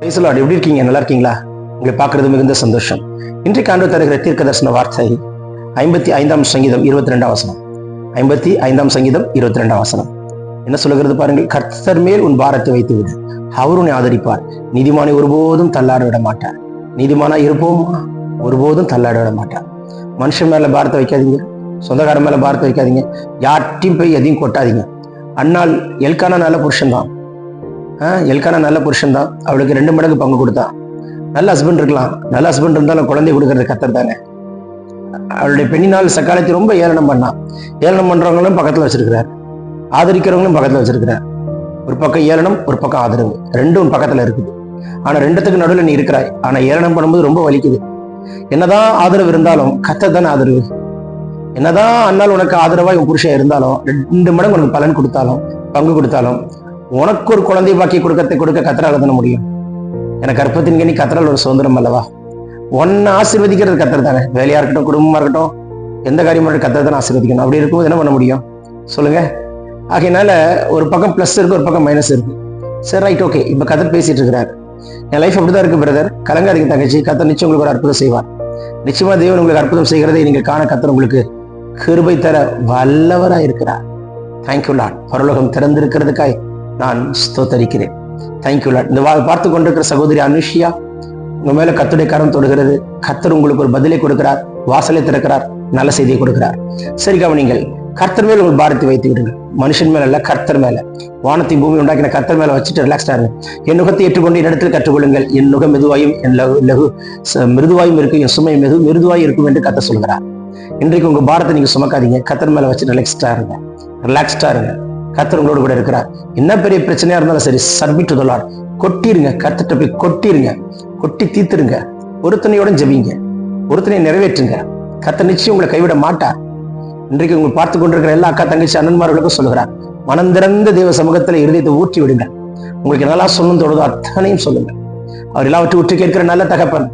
பிரைசலாட் எப்படி இருக்கீங்க? நல்லா இருக்கீங்களா? உங்களை பார்க்கறது மிகுந்த சந்தோஷம். இன்றைக்கு ஆண்டு தருகிற தீர்க்க தரிசன வார்த்தை ஐம்பத்தி ஐந்தாம் சங்கீதம் இருபத்தி ரெண்டாம் வசனம். ஐம்பத்தி ஐந்தாம் சங்கீதம் இருபத்தி ரெண்டாம் வசனம். என்ன சொல்லுகிறது பாருங்கள்? கர்த்தர் மேல் உன் பாரத்தை வைத்து விடு அவர் உன்னை ஆதரிப்பார். நீதிமானை ஒருபோதும் தள்ளாட விட மாட்டார். நீதிமானா இருப்போம்? ஒருபோதும் தள்ளாட விட மாட்டார். மனுஷன் மேல பாரத்தை வைக்காதீங்க. சொந்தக்காரன் மேல பாரத்தை வைக்காதீங்க. யார்ட்டையும் போய் எதையும் கொட்டாதீங்க. அண்ணால் எல்கானா நல்ல புருஷன் தான் எல்கானா நல்ல புருஷன் தான். அவளுக்கு ரெண்டு மடங்கு பங்கு கொடுத்தான் நல்ல ஹஸ்பண்ட் இருக்கலாம். நல்ல ஹஸ்பண்ட் இருந்தாலும் குழந்தை கொடுக்கறது கத்தர் தானே. அவளுடைய பெண்ணினால் சக்காலத்தை ரொம்ப ஏளனம் பண்ணான். ஏளனம் பண்றவங்களும் பக்கத்துல வச்சிருக்கிறார். ஆதரிக்கிறவங்களும் பக்கத்துல வச்சிருக்கிறார். ஒரு பக்கம் ஏளனம் ஒரு பக்கம் ஆதரவு. ரெண்டும் பக்கத்துல இருக்குது. ஆனா ரெண்டுத்துக்கு நடுவில் நீ இருக்கிறாய். ஆனா ஏளனம் பண்ணும்போது ரொம்ப வலிக்குது. என்னதான் ஆதரவு இருந்தாலும் கத்தர் தானே ஆதரவு. என்னதான் அண்ணால் உனக்கு ஆதரவா உன் புருஷன் இருந்தாலும் ரெண்டு மடங்கு உனக்கு பலன் கொடுத்தாலும் பங்கு கொடுத்தாலும் உனக்கு ஒரு குழந்தை பாக்கி கொடுக்கறதை கொடுக்க கத்தரால தானே முடியும்? எனக்கு கற்பத்தின் கனி கத்தரால் ஒரு சுதந்திரம் அல்லவா? ஒன்னு ஆசீர்வதிக்கிறது கத்தர் தானே. வேலையா இருக்கட்டும் குடும்பமா இருக்கட்டும் எந்த காரியமாக கத்தர் தானே ஆசீர்வதிக்கணும். அப்படி இருக்கும்போது என்ன பண்ண முடியும்? சொல்லுங்க. ஆகையினால ஒரு பக்கம் பிளஸ் இருக்கு ஒரு பக்கம் மைனஸ் இருக்கு. சரி ரைட் ஓகே இப்ப கதர் பேசிட்டு இருக்கிறாரு. என் லைஃப் அப்படிதான் இருக்கு பிரதர் கலங்காதீங்க தங்கச்சி. கத்தர் நிச்சயம் உங்களுக்கு ஒரு அற்புதம் செய்வார். நிச்சயமா தேவன் உங்களுக்கு அற்புதம் செய்கிறதை நீங்கள் காண கத்தர் உங்களுக்கு கிருபை தர வல்லவரா இருக்கிறார் தேங்க்யூ லாட் பரலோகம் திறந்திருக்கிறதுக்காய் நான் ஸ்தோத்தரிக்கிறேன். தேங்க்யூ லாட் இந்த வா- பார்த்து கொண்டிருக்கிற சகோதரி அனுஷியா உங்க மேல கத்துடைய கரம் தொடுகிறது. கத்தர் உங்களுக்கு ஒரு பதிலை கொடுக்கிறார் வாசலை திறக்கிறார் நல்ல செய்தியை கொடுக்கிறார். சரி கவனிங்கள். கர்த்தர் மேல் உங்கள் பாரத்தை வைத்து விடுங்கள். மனுஷன் மேல அல்ல கர்த்தர் மேல. வானத்தை பூமி உண்டாக்கின கர்த்தர் மேல வச்சுட்டு ரிலாக்ஸ்டா இருங்க. என் நுகத்தை ஏற்றுக்கொண்டு இடத்தில் கற்றுக்கொள்ளுங்கள். என் நுகம் மெதுவாயும் என் லகு ச- மிருதுவாயும் இருக்கும். என் சுமை மெது மிருதுவாயும் இருக்கும் என்று கத்த சொல்கிறார் இன்றைக்கு உங்க பாரத்தை நீங்க சுமக்காதீங்க. கத்தர் மேல வச்சு ரிலாக்ஸ்டா இருங்க. ரிலாக்ஸ்டா இருங்க. கத்தர் உங்களோட கூட இருக்கிறார். என்ன பெரிய பிரச்சனையா இருந்தாலும் சரி சப்மிட் டு லார்ட் கொட்டிருங்க கத்திட்ட போய் கொட்டிருங்க. கொட்டி தீத்துருங்க ஒருத்தனையோட ஜெபிங்க. ஒருத்தனையை நிறைவேற்றுங்க. கத்த நிச்சயம் உங்களை கைவிட மாட்டார். இன்றைக்கு உங்களை பார்த்து கொண்டிருக்கிற எல்லா அக்கா தங்கச்சி அண்ணன்மார்களுக்கும் சொல்லுகிறார். மனம் திறந்த தேவ சமூகத்துல இருதயத்தை ஊற்றி விடுங்க உங்களுக்கு நல்லா சொல்லணும் தோணுதோ அத்தனையும் சொல்லுங்க அவர் எல்லாவற்றையும் உற்று கேட்கிற நல்ல தகப்பன்.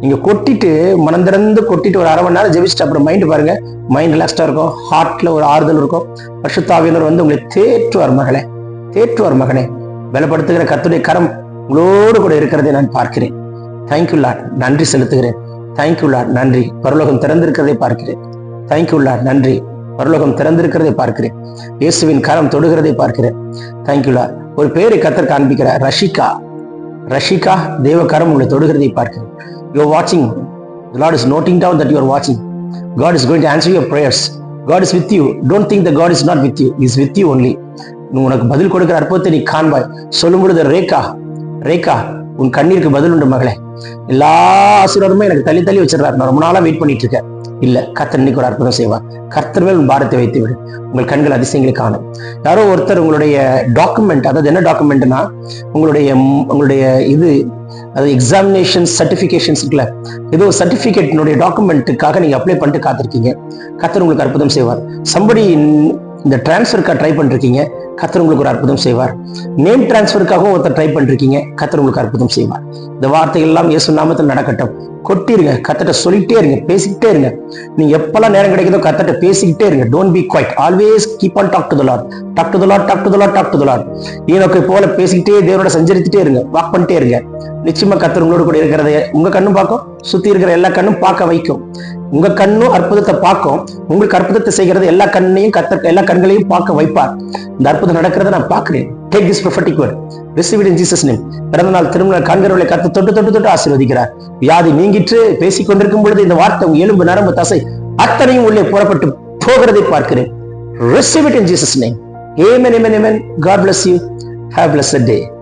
நீங்க கொட்டிட்டு மனம் திறந்து கொட்டிட்டு ஒரு அரை மணி நேரம் ஜெபிச்சுட்டு அப்புறம் மைண்ட் பாருங்க. மைண்ட் ரிலாக்ஸ்டா இருக்கும். ஹார்ட்ல ஒரு ஆறுதல் இருக்கும். பசுத்தாவியனர் வந்து உங்களை தேற்றுவார் மகளே. தேற்றுவார் மகனே. பலப்படுத்துகிற கத்துடைய கரம் உங்களோடு கூட இருக்கிறதை நான் பார்க்கிறேன். தேங்க்யூ லாட் நன்றி செலுத்துகிறேன். தேங்க்யூ லாட் நன்றி. பரலோகம் திறந்திருக்கிறதை பார்க்கிறேன். தேங்க்யூ லாட் நன்றி. பரலோகம் திறந்திருக்கிறதை பார்க்கிறேன். இயேசுவின் கரம் தொடுகிறதை பார்க்கிறேன். தேங்க்யூ லாட் ஒரு பேரை கத்தர் காண்பிக்கிறார். ரஷிகா. ரஷிகா தேவ கரம் உங்களை தொடுகிறதை பார்க்கிறேன். யூ ஆர் வாட்சிங் The Lord is noting down that you are watching. God is going to answer your prayers. God is with you. Don't think that God is not with you. He is with you only. நீ உனக்கு பதில் கொடுக்கிற அற்புதத்தை நீ காண்பாய் சொல்லும் பொழுது ரேகா ரேகா உன் கண்ணீருக்கு பதில் உண்டு மகளே எல்லா ஆசீர்வாதமும் எனக்கு தள்ளி தள்ளி வச்சிடறாரு நான் ரொம்ப நாளா வெயிட் பண்ணிட்டு இருக்கேன் இல்ல கர்த்தர் இன்னைக்கு ஒரு அற்புதம் செய்வார். கர்த்தர் மேல் பாரத்தை வைத்து விடு உங்கள் கண்கள் அதிசயங்களை காணும். யாரோ ஒருத்தர் உங்களுடைய டாக்குமெண்ட் அதாவது என்ன டாக்குமெண்ட்னா உங்களுடைய உங்களுடைய இது அது எக்ஸாமினேஷன் சர்டிபிகேஷன்ஸ் இருக்குல்ல ஏதோ சர்டிபிகேட்னுடைய டாக்குமெண்ட்டுக்காக நீங்க அப்ளை பண்ணிட்டு காத்திருக்கீங்க. கத்தர் உங்களுக்கு அற்புதம் செய்வார். சம்படி இந்த டிரான்ஸ்ஃபருக்காக ட்ரை பண்ணிருக்கீங்க. கத்தர் உங்களுக்கு ஒரு அற்புதம் செய்வார். நேம் டிரான்ஸ்ஃபருக்காகவும் ஒருத்தர் ட்ரை பண்ணிருக்கீங்க கத்தர் உங்களுக்கு அற்புதம் செய்வார். இந்த வார்த்தைகள் எல்லாம் இயேசு நாமத்தில் நடக்கட்டும். கொட்டிருங்க கத்தட்ட சொல்லிட்டே இருங்க பேசிக்கிட்டே இருங்க. நீங்க எப்பெல்லாம் நேரம் கிடைக்குதோ கத்தட்ட பேசிக்கிட்டே இருங்க. Don't be quiet always keep on talk to the Lord talk to the Lord talk to the Lord talk to the Lord ஈனோக்கை போல பேசிக்கிட்டே தேவனோட சஞ்சரித்துட்டே இருங்க. வாக் பண்ணிட்டே இருங்க. நிச்சயமா கத்தர் உங்களோட கூட இருக்கிறத உங்க கண்ணும் பார்க்கும். சுத்தி இருக்கிற எல்லா கண்ணும் பார்க்க வைக்கும். உங்க கண்ணும் அற்புதத்தை பார்க்கும். உங்களுக்கு அற்புதத்தை செய்கிறது எல்லா கண்ணையும் கத்த எல்லா கண்களையும் பார்க்க வைப்பார். இந்த அற்புதம் நடக்கிறத நான் பார்க்கிறேன். Take this prophetic word receive in Jesus name பிறந்த நாள் திருமண காண்கிறவர்களை கத்து தொட்டு தொட்டு தொட்டு ஆசீர்வதிக்கிறார். வியாதி நீங்கிட்டு பேசிக் கொண்டிருக்கும் பொழுது இந்த வார்த்தை உங்க எலும்பு நரம்பு தசை அத்தனையும் உள்ளே புறப்பட்டு போகிறதை பார்க்கிறேன். Receive it in Jesus name. Amen amen amen. God bless you. Have a